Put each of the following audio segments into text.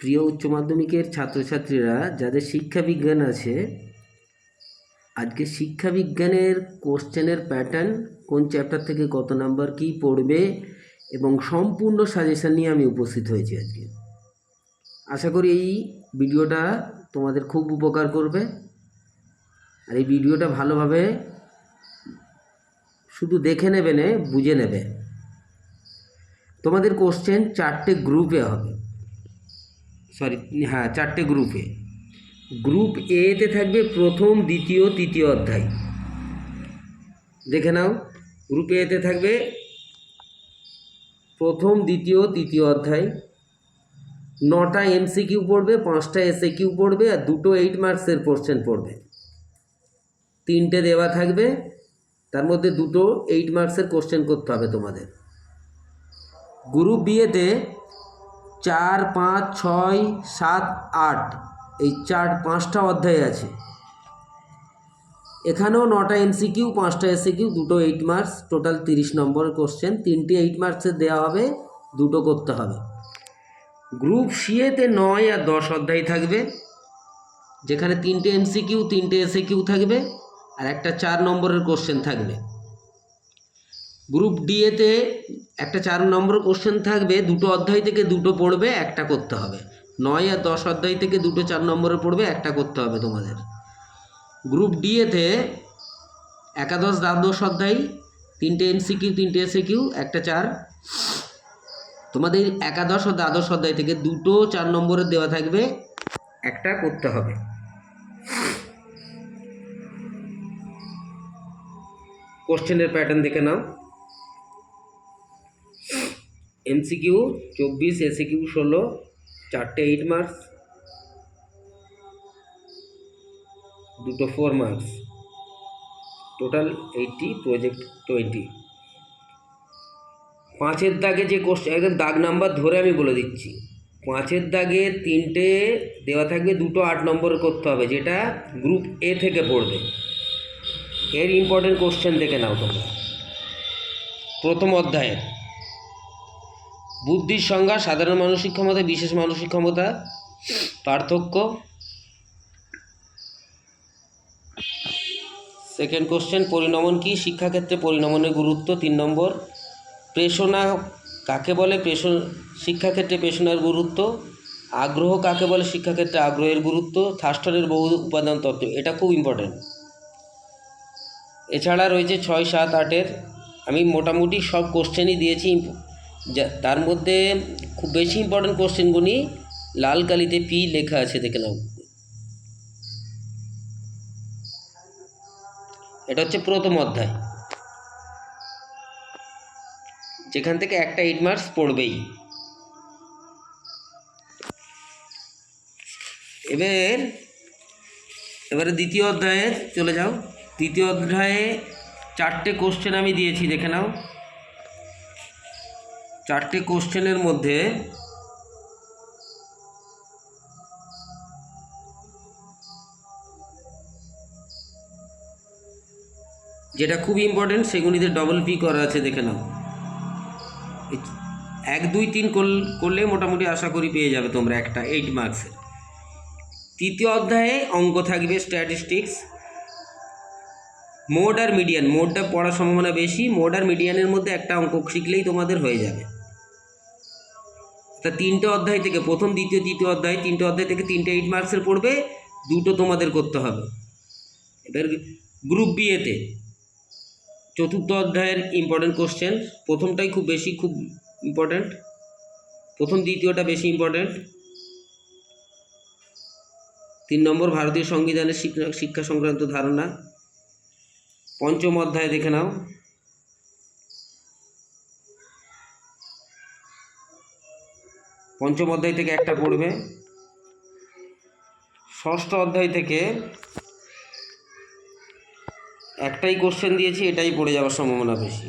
প্রিয় উচ্চ মাধ্যমিকের ছাত্রছাত্রীরা, যাদের শিক্ষা বিজ্ঞান আছে, আজকে শিক্ষা বিজ্ঞানের কোশ্চেনের প্যাটার্ন কোন চ্যাপ্টার থেকে কত নাম্বার কী পড়বে এবং সম্পূর্ণ সাজেশান নিয়ে আমি উপস্থিত হয়েছি আজকে। আশা করি এই ভিডিওটা তোমাদের খুব উপকার করবে। আর এই ভিডিওটা ভালোভাবে শুধু দেখে নেবে না, বুঝে নেবে। তোমাদের কোশ্চেন চারটে গ্রুপে হবে। সরি হ্যাঁ চারটে গ্রুপে গ্রুপ এতে থাকবে প্রথম, দ্বিতীয়, তৃতীয় অধ্যায়। দেখে নাও গ্রুপ এতে থাকবে প্রথম, দ্বিতীয়, তৃতীয় অধ্যায়। নটা এমসিকিউ পড়বে, পাঁচটা এসএ কিউ পড়বে, আর দুটো এইট মার্কসের কোশ্চেন পড়বে। তিনটে দেওয়া থাকবে, তার মধ্যে দুটো এইট মার্কসের কোশ্চেন করতে হবে তোমাদের। গ্রুপ বিয়েতে চার পাঁচ ছয় সাত আট, এই চার পাঁচটা অধ্যায় আছে। এখানেও নটা এমসিকিউ, পাঁচটা এসিকিউ দুটো এইট মার্কস টোটাল তিরিশ নম্বরের কোশ্চেন তিনটে এইট মার্কসের দেওয়া হবে, দুটো করতে হবে। গ্রুপ সিএতে নয় আর দশ অধ্যায় থাকবে, যেখানে তিনটে এমসিকিউ, তিনটে এসিকিউ থাকবে, আর একটা চার নম্বরের কোশ্চেন থাকবে। গ্রুপ ডিএতে একটা চার নম্বর কোশ্চেন থাকবে, দুটো অধ্যায় থেকে দুটো পড়বে, একটা করতে হবে। নয় আর দশ অধ্যায় থেকে দুটো চার নম্বরে পড়বে, একটা করতে হবে তোমাদের। গ্রুপ ডিএতে একাদশ, দ্বাদশ অধ্যায়, তিনটে এমসিকিউ তিনটে এসিকিউ একটা চার। তোমাদের একাদশ ও দ্বাদশ অধ্যায় থেকে দুটো চার নম্বরের দেওয়া থাকবে, একটা করতে হবে। কোশ্চেনের প্যাটার্ন দেখে নাও। এমসিকিউ চব্বিশ এসিকিউ ষোলো, চারটে এইট মার্কস দুটো four marks total eighty project twenty পাঁচের দাগে যে কোশ্চেন একদম দাগ নাম্বার ধরে আমি বলে দিচ্ছি। পাঁচের দাগে তিনটে দেওয়া থাকবে, দুটো আট নম্বর করতে হবে, যেটা গ্রুপ এ থেকে পড়বে। এর ইম্পর্টেন্ট কোশ্চেন দেখে নাও তোমরা। প্রথম অধ্যায়ের। বুদ্ধির সংজ্ঞা, সাধারণ মানসিক ক্ষমতা, বিশেষ মানসিক ক্ষমতা, পার্থক্য। সেকেন্ড কোশ্চেন পরিণমন কি? শিক্ষাক্ষেত্রে পরিণমনের গুরুত্ব তিন নম্বর। প্রেষণা কাকে বলে? প্রেষণ, শিক্ষাক্ষেত্রে প্রেষণার গুরুত্ব। আগ্রহ কাকে বলে? শিক্ষাক্ষেত্রে আগ্রহের গুরুত্ব। থাস্টনের বহু উপাদান তত্ত্ব, এটা খুব ইম্পর্টেন্ট এছাড়া রয়েছে ছয়, সাত, আটের। আমি মোটামুটি সব কোশ্চেনই দিয়েছি যা, তার মধ্যে খুব বেশি ইম্পর্টেন্ট কোশ্চেনগুলি লাল কালিতে পি লেখা আছে দেখে নাও। এটা হচ্ছে প্রথম অধ্যায়। যেখান থেকে একটা এইট মার্কস পড়বেই। এবার, এবারে দ্বিতীয় অধ্যায়ে চলে যাও। দ্বিতীয় অধ্যায়ে চারটে কোশ্চেন আমি দিয়েছি, দেখে নাও। চারটে কোশ্চেনের মধ্যে যেটা খুব ইম্পর্টেন্ট সেগুলিতে ডবল পি করা আছে, দেখে নাও। এক, দুই, তিন করল- মোটামুটি আশা করি পেয়ে যাবে তোমরা একটা এইট মার্কসের তৃতীয় অধ্যায়ে অঙ্ক থাকবে স্ট্যাটিস্টিক্স মোড আর মিডিয়ান মোডটা পড়ার সম্ভাবনা বেশি মোড আর মিডিয়ানের মধ্যে একটা অঙ্ক শিখলেই তোমাদের হয়ে যাবে। তা তিনটে অধ্যায় থেকে, প্রথম, দ্বিতীয়, তৃতীয় অধ্যায়, তিনটে অধ্যায় থেকে তিনটে এইট মার্কসের পড়বে, দুটো তোমাদের করতে হবে। এবার গ্রুপ বিএতে চতুর্থ অধ্যায়ের ইম্পর্টেন্ট কোশ্চেন প্রথমটাই খুব বেশি খুব ইম্পর্ট্যান্ট প্রথম, দ্বিতীয়টা বেশি ইম্পর্ট্যান্ট তিন নম্বর, ভারতীয় সংবিধানের শিক্ষা সংক্রান্ত ধারণা। পঞ্চম অধ্যায় দেখে নাও। পঞ্চম অধ্যায় থেকে একটা পড়বে। ষষ্ঠ অধ্যায় থেকে একটাই কোশ্চেন দিয়েছি, এটাই পড়ে যাওয়ার সম্ভাবনা বেশি।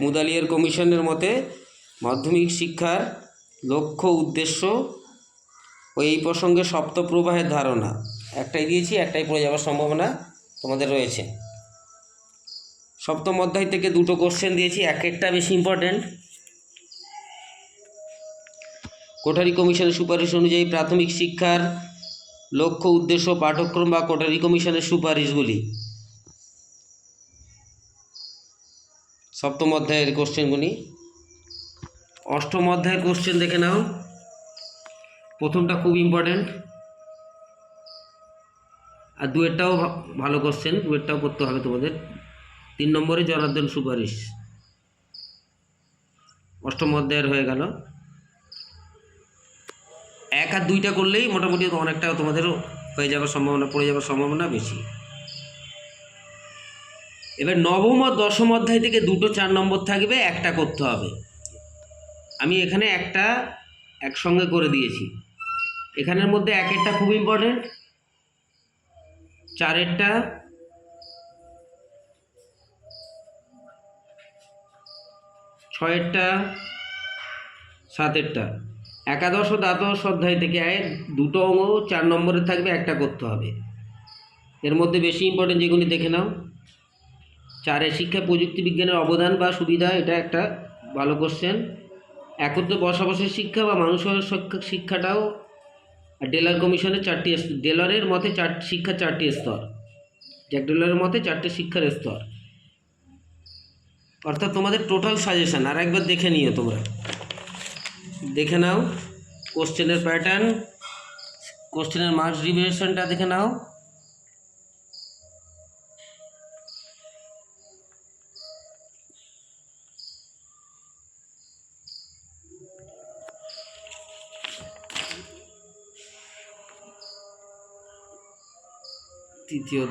মুদালিয়ার কমিশনের মতে মাধ্যমিক শিক্ষার লক্ষ্য, উদ্দেশ্য ও এই প্রসঙ্গে সপ্তপ্রবাহের ধারণা। একটাই দিয়েছি, একটাই পড়ে যাওয়ার সম্ভাবনা তোমাদের রয়েছে। সপ্তম অধ্যায় থেকে দুটো কোশ্চেন দিয়েছি, এক একটা বেশি ইম্পর্ট্যান্ট কোঠারি কমিশনের সুপারিশ অনুযায়ী প্রাথমিক শিক্ষার লক্ষ্য, উদ্দেশ্য, পাঠ্যক্রম বা কোঠারি কমিশনের সুপারিশগুলি। সপ্তম অধ্যায়ের কোশ্চেনগুলি। অষ্টম অধ্যায়ের কোশ্চেন দেখে নাও। প্রথমটা খুব ইম্পর্ট্যান্ট আর দুয়েরটাও ভালো কোশ্চেন, দুয়েরটাও করতে হবে তোমাদের। তিন নম্বরে জনার্দন সুপারিশ। অষ্টম অধ্যায়ের হয়ে গেল। এক আর দুইটা করলেই মোটামুটি অনেকটা তোমাদেরও হয়ে যাওয়ার সম্ভাবনা, পড়ে যাওয়ার সম্ভাবনা বেশি। এবার নবম আর দশম অধ্যায় থেকে দুটো চার নম্বর থাকবে, একটা করতে হবে। আমি এখানে একটা একসঙ্গে করে দিয়েছি। এখানের মধ্যে এক একটা খুব ইম্পর্টেন্ট চারেরটা ছয়েরটা সাতেরটা একাদশ ও দ্বাদশ অধ্যায় থেকে দুটো অঙ্গ, চার নম্বরে থাকবে একটা করতে হবে। এর মধ্যে বেশি ইম্পর্টেন্ট যেগুলি দেখে নাও। চারে, শিক্ষা, প্রযুক্তি বিজ্ঞানের অবদান বা সুবিধা, এটা একটা ভালো কোশ্চেন একত্রে বসবাসের শিক্ষা বা মানুষের শিক্ষা- শিক্ষাটাও ডেলার কমিশনের চারটি ডেলারের মতে চার শিক্ষার চারটি স্তর। জ্যাক ডেলারের মতে চারটে শিক্ষার স্তর। অর্থাৎ তোমাদের টোটাল সাজেশন আর একবার দেখে নিও তোমরা। দেখে নাও। কোশ্চেনের প্যাটার্ন কোশ্চেনের মার্কস ডিভিশনটা দেখে নাও। তৃতীয়